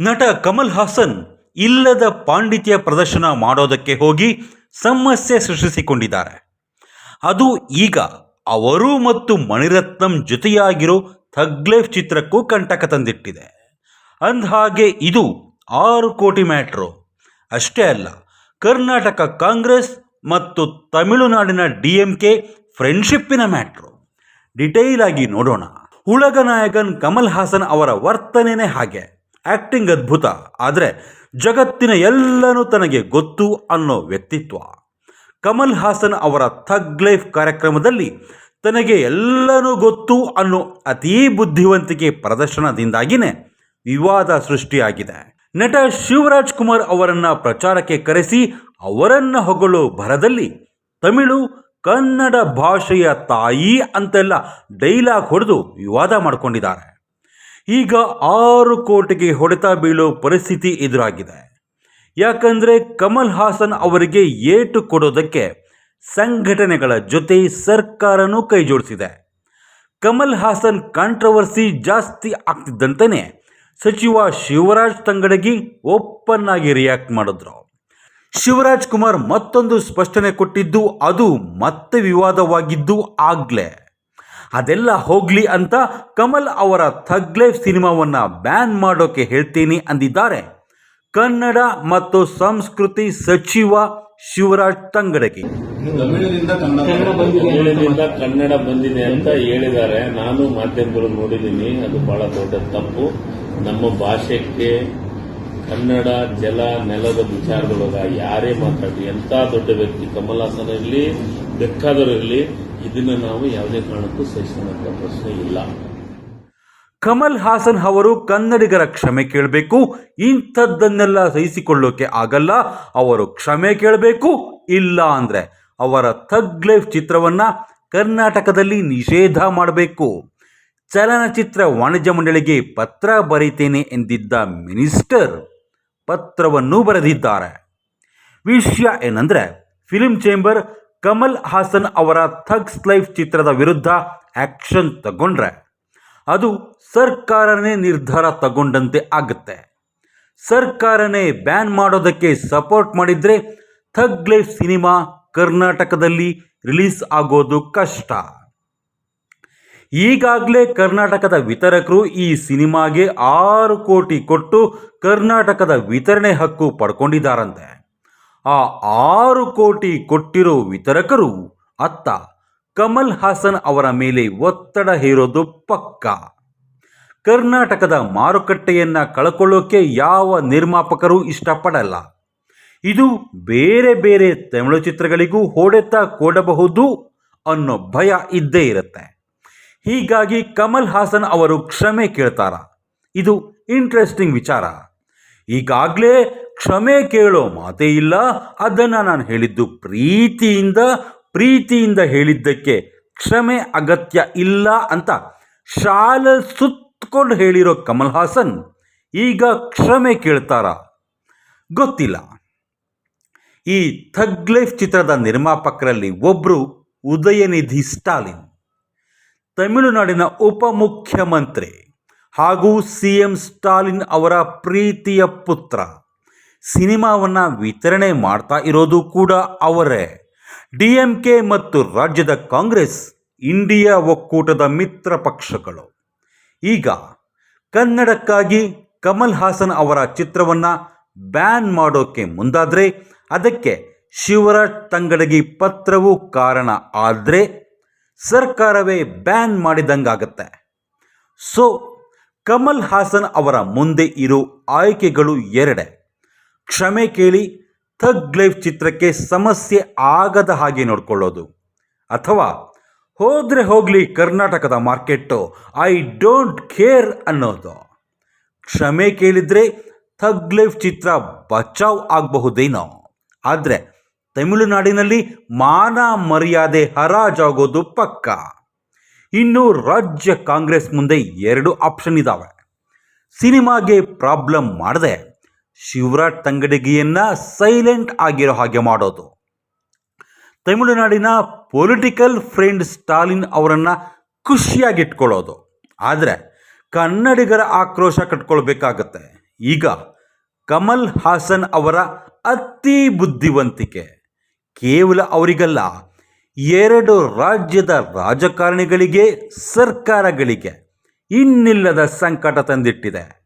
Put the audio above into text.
ನಟ ಕಮಲ್ ಹಾಸನ್ ಇಲ್ಲದ ಪಾಂಡಿತ್ಯ ಪ್ರದರ್ಶನ ಮಾಡೋದಕ್ಕೆ ಹೋಗಿ ಸಮಸ್ಯೆ ಸೃಷ್ಟಿಸಿಕೊಂಡಿದ್ದಾರೆ. ಅದು ಈಗ ಅವರು ಮತ್ತು ಮಣಿರತ್ನಂ ಜೊತೆಯಾಗಿರೋ ಥಗ್ಲೇಫ್ ಚಿತ್ರಕ್ಕೂ ಕಂಟಕ ತಂದಿಟ್ಟಿದೆ. ಅಂದಹಾಗೆ ಇದು ಆರು ಕೋಟಿ ಮ್ಯಾಟ್ರು. ಅಷ್ಟೇ ಅಲ್ಲ, ಕರ್ನಾಟಕ ಕಾಂಗ್ರೆಸ್ ಮತ್ತು ತಮಿಳುನಾಡಿನ ಡಿ ಎಂ ಕೆ ಫ್ರೆಂಡ್ಶಿಪ್ಪಿನ ಮ್ಯಾಟ್ರು. ಡಿಟೈಲ್ ಆಗಿ ನೋಡೋಣ. ಹುಳಗ ನಾಯಕನ್ ಕಮಲ್ ಹಾಸನ್ ಅವರ ವರ್ತನೆನೇ ಹಾಗೆ. ಆಕ್ಟಿಂಗ್ ಅದ್ಭುತ. ಆದರೆ ಜಗತ್ತಿನ ಎಲ್ಲನೂ ತನಗೆ ಗೊತ್ತು ಅನ್ನೋ ವ್ಯಕ್ತಿತ್ವ. ಕಮಲ್ ಹಾಸನ್ ಅವರ ಥಗ್ ಲೈಫ್ ಕಾರ್ಯಕ್ರಮದಲ್ಲಿ ತನಗೆ ಎಲ್ಲನೂ ಗೊತ್ತು ಅನ್ನೋ ಅತೀ ಬುದ್ಧಿವಂತಿಕೆ ಪ್ರದರ್ಶನದಿಂದಾಗಿನೇ ವಿವಾದ ಸೃಷ್ಟಿಯಾಗಿದೆ. ನಟ ಶಿವರಾಜ್ ಕುಮಾರ್ ಅವರನ್ನು ಪ್ರಚಾರಕ್ಕೆ ಕರೆಸಿ ಅವರನ್ನು ಹೊಗಳು ಭರದಲ್ಲಿ ತಮಿಳು, ಕನ್ನಡ ಭಾಷೆಯ ತಾಯಿ ಅಂತೆಲ್ಲ ಡೈಲಾಗ್ ಹೊಡೆದು ವಿವಾದ ಮಾಡಿಕೊಂಡಿದ್ದಾರೆ. ಈಗ ಆರು ಕೋಟಿಗೆ ಹೊಡೆತ ಬೀಳೋ ಪರಿಸ್ಥಿತಿ ಎದುರಾಗಿದೆ. ಯಾಕಂದ್ರೆ ಕಮಲ್ ಹಾಸನ್ ಅವರಿಗೆ ಏಟು ಕೊಡೋದಕ್ಕೆ ಸಂಘಟನೆಗಳ ಜೊತೆ ಸರ್ಕಾರನೂ ಕೈಜೋಡಿಸಿದೆ. ಕಮಲ್ ಹಾಸನ್ ಕಾಂಟ್ರವರ್ಸಿ ಜಾಸ್ತಿ ಆಗ್ತಿದ್ದಂತೆಯೇ ಸಚಿವ ಶಿವರಾಜ್ ತಂಗಡಗಿ ಓಪನ್ ಆಗಿ ರಿಯಾಕ್ಟ್ ಮಾಡಿದ್ರು. ಶಿವರಾಜ್ ಕುಮಾರ್ ಮತ್ತೊಂದು ಸ್ಪಷ್ಟನೆ ಕೊಟ್ಟಿದ್ದು ಅದು ಮತ್ತೆ ವಿವಾದವಾಗಿದ್ದು ಆಗ್ಲೇ. ಅದೆಲ್ಲ ಹೋಗಲಿ ಅಂತ ಕಮಲ್ ಅವರ ಥಗ್ ಲೈಫ್ ಸಿನಿಮಾವನ್ನ ಬ್ಯಾನ್ ಮಾಡೋಕೆ ಹೇಳ್ತೀನಿ ಅಂದಿದ್ದಾರೆ. ಕನ್ನಡ ಮತ್ತು ಸಂಸ್ಕೃತಿ ಸಚಿವ ಶಿವರಾಜ್ ತಂಗಡಗಿ. ತಮಿಳಿನಿಂದ ಕನ್ನಡ ಬಂದಿದೆ ಅಂತ ತಮಿಳಿನಿಂದ ಕನ್ನಡ ಬಂದಿದೆ ಅಂತ ಹೇಳಿದ್ದಾರೆ. ನಾನು ಮಾಧ್ಯಮಗಳು ನೋಡಿದ್ದೀನಿ. ಅದು ಬಹಳ ದೊಡ್ಡ ತಪ್ಪು. ನಮ್ಮ ಭಾಷೆಗೆ ಕನ್ನಡ ಜಲ ನೆಲದ ವಿಚಾರದೊಳಗ ಯಾರೇ ಮಾತಾಡಿ ಎಂತ ದೊಡ್ಡ ವ್ಯಕ್ತಿ ಕಮಲ್ ಹಾಸನ್ ಇರಲಿ ಬೇಕಾದರೂ ಇರಲಿ ಇದನ್ನ ನಾವು ಯಾವುದೇ ಕಾರಣಕ್ಕೂ ಸಹಿಸುವಂತ ಪ್ರಶ್ನೆ ಇಲ್ಲ. ಕಮಲ್ ಹಾಸನ್ ಅವರು ಕನ್ನಡಿಗರ ಕ್ಷಮೆ ಕೇಳಬೇಕು, ಇಂಥದ್ದನ್ನೆಲ್ಲ ಸಹಿಸಿಕೊಳ್ಳೋಕೆ ಆಗಲ್ಲ, ಅವರು ಕ್ಷಮೆ ಕೇಳಬೇಕು, ಇಲ್ಲ ಅಂದ್ರೆ ಅವರ ಥಗ್ ಲೈಫ್ ಚಿತ್ರವನ್ನ ಕರ್ನಾಟಕದಲ್ಲಿ ನಿಷೇಧ ಮಾಡಬೇಕು. ಚಲನಚಿತ್ರ ವಾಣಿಜ್ಯ ಮಂಡಳಿಗೆ ಪತ್ರ ಬರೀತೇನೆ ಎಂದಿದ್ದ ಮಿನಿಸ್ಟರ್ ಪತ್ರವನ್ನು ಬರೆದಿದ್ದಾರೆ. ವಿಷಯ ಏನಂದ್ರೆ, ಫಿಲ್ಮ್ ಚೇಂಬರ್ ಕಮಲ್ ಹಾಸನ್ ಅವರ ಥಗ್ಸ್ ಲೈಫ್ ಚಿತ್ರದ ವಿರುದ್ಧ ಆಕ್ಷನ್ ತಗೊಂಡ್ರೆ ಅದು ಸರ್ಕಾರನೇ ನಿರ್ಧಾರ ತಗೊಂಡಂತೆ ಆಗುತ್ತೆ. ಸರ್ಕಾರನೇ ಬ್ಯಾನ್ ಮಾಡೋದಕ್ಕೆ ಸಪೋರ್ಟ್ ಮಾಡಿದ್ರೆ ಥಗ್ ಲೈಫ್ ಸಿನಿಮಾ ಕರ್ನಾಟಕದಲ್ಲಿ ರಿಲೀಸ್ ಆಗೋದು ಕಷ್ಟ. ಈಗಾಗಲೇ ಕರ್ನಾಟಕದ ವಿತರಕರು ಈ ಸಿನಿಮಾಗೆ ಆರು ಕೋಟಿ ಕೊಟ್ಟು ಕರ್ನಾಟಕದ ವಿತರಣೆ ಹಕ್ಕು ಪಡ್ಕೊಂಡಿದ್ದಾರಂತೆ. ಆ ಆರು ಕೋಟಿ ಕೊಟ್ಟಿರೋ ವಿತರಕರು ಅತ್ತ ಕಮಲ್ ಹಾಸನ್ ಅವರ ಮೇಲೆ ಒತ್ತಡ ಹೇರೋದು ಪಕ್ಕ. ಕರ್ನಾಟಕದ ಮಾರುಕಟ್ಟೆಯನ್ನ ಕಳ್ಕೊಳ್ಳೋಕೆ ಯಾವ ನಿರ್ಮಾಪಕರು ಇಷ್ಟಪಡಲ್ಲ. ಇದು ಬೇರೆ ಬೇರೆ ತಮಿಳು ಚಿತ್ರಗಳಿಗೂ ಹೊಡೆತ ಕೊಡಬಹುದು ಅನ್ನೋ ಭಯ ಇದ್ದೇ ಇರುತ್ತೆ. ಹೀಗಾಗಿ ಕಮಲ್ ಹಾಸನ್ ಅವರು ಕ್ಷಮೆ ಕೇಳ್ತಾರ? ಇದು ಇಂಟ್ರೆಸ್ಟಿಂಗ್ ವಿಚಾರ. ಈಗಾಗಲೇ ಕ್ಷಮೆ ಕೇಳೋ ಮಾತೇ ಇಲ್ಲ. ಅದನ್ನು ನಾನು ಹೇಳಿದ್ದು ಪ್ರೀತಿಯಿಂದ ಪ್ರೀತಿಯಿಂದ ಹೇಳಿದ್ದಕ್ಕೆ ಕ್ಷಮೆ ಅಗತ್ಯ ಇಲ್ಲ ಅಂತ ಶಾಲ ಸುತ್ತಕೊಂಡು ಹೇಳಿರೋ ಕಮಲ್ ಹಾಸನ್ ಈಗ ಕ್ಷಮೆ ಕೇಳ್ತಾರ. ಗೊತ್ತಿಲ್ಲ. ಈ ಥಗ್ ಲೈಫ್ ಚಿತ್ರದ ನಿರ್ಮಾಪಕರಲ್ಲಿ ಒಬ್ಬರು ಉದಯನಿಧಿ ಸ್ಟಾಲಿನ್. ತಮಿಳುನಾಡಿನ ಉಪಮುಖ್ಯಮಂತ್ರಿ ಹಾಗೂ ಸಿ ಎಂ ಸ್ಟಾಲಿನ್ ಅವರ ಪ್ರೀತಿಯ ಪುತ್ರ. ಸಿನಿಮಾವನ್ನು ವಿತರಣೆ ಮಾಡ್ತಾ ಇರೋದು ಕೂಡ ಅವರೇ. ಡಿ ಎಂ ಕೆ ಮತ್ತು ರಾಜ್ಯದ ಕಾಂಗ್ರೆಸ್, ಇಂಡಿಯಾ ಒಕ್ಕೂಟದ ಮಿತ್ರ ಪಕ್ಷಗಳು. ಈಗ ಕನ್ನಡಕ್ಕಾಗಿ ಕಮಲ್ ಹಾಸನ್ ಅವರ ಚಿತ್ರವನ್ನು ಬ್ಯಾನ್ ಮಾಡೋಕೆ ಮುಂದಾದರೆ ಅದಕ್ಕೆ ಶಿವರಾಜ್ ತಂಗಡಗಿ ಪತ್ರವು ಕಾರಣ ಆದರೆ ಸರ್ಕಾರವೇ ಬ್ಯಾನ್ ಮಾಡಿದಂಗಾಗತ್ತೆ. ಸೊ, ಕಮಲ್ ಹಾಸನ್ ಅವರ ಮುಂದೆ ಇರೋ ಆಯ್ಕೆಗಳು ಎರಡೇ. ಕ್ಷಮೆ ಕೇಳಿ ಥಗ್ ಲೈಫ್ ಚಿತ್ರಕ್ಕೆ ಸಮಸ್ಯೆ ಆಗದ ಹಾಗೆ ನೋಡ್ಕೊಳ್ಳೋದು. ಅಥವಾ, ಹೋದರೆ ಹೋಗಲಿ ಕರ್ನಾಟಕದ ಮಾರ್ಕೆಟ್ಟು, ಐ ಡೋಂಟ್ ಕೇರ್ ಅನ್ನೋದು. ಕ್ಷಮೆ ಕೇಳಿದರೆ ಥಗ್ ಲೈಫ್ ಚಿತ್ರ ಬಚಾವ್ ಆಗಬಹುದೇನೋ. ಆದರೆ, ತಮಿಳುನಾಡಿನಲ್ಲಿ ಮಾನ ಮರ್ಯಾದೆ ಹರಾಜಾಗೋದು ಪಕ್ಕ. ಇನ್ನು ರಾಜ್ಯ ಕಾಂಗ್ರೆಸ್ ಮುಂದೆ ಎರಡು ಆಪ್ಷನ್ ಇದ್ದಾವೆ ಸಿನಿಮಾಗೆ ಪ್ರಾಬ್ಲಮ್ ಮಾಡದೆ. ಶಿವರಾಜ್ ತಂಗಡಗಿಯನ್ನು ಸೈಲೆಂಟ್ ಆಗಿರೋ ಹಾಗೆ ಮಾಡೋದು. ತಮಿಳುನಾಡಿನ ಪೊಲಿಟಿಕಲ್ ಫ್ರೆಂಡ್ ಸ್ಟಾಲಿನ್ ಅವರನ್ನು ಖುಷಿಯಾಗಿಟ್ಕೊಳ್ಳೋದು ಆದರೆ ಕನ್ನಡಿಗರ ಆಕ್ರೋಶ ಕಟ್ಕೊಳ್ಬೇಕಾಗತ್ತೆ. ಈಗ ಕಮಲ್ ಹಾಸನ್ ಅವರ ಅತಿ ಬುದ್ಧಿವಂತಿಕೆ. ಕೇವಲ ಅವರಿಗಲ್ಲ, ಎರಡು ರಾಜ್ಯದ ರಾಜಕಾರಣಿಗಳಿಗೆ, ಸರ್ಕಾರಗಳಿಗೆ ಇನ್ನಿಲ್ಲದ ಸಂಕಟ ತಂದಿಟ್ಟಿದೆ.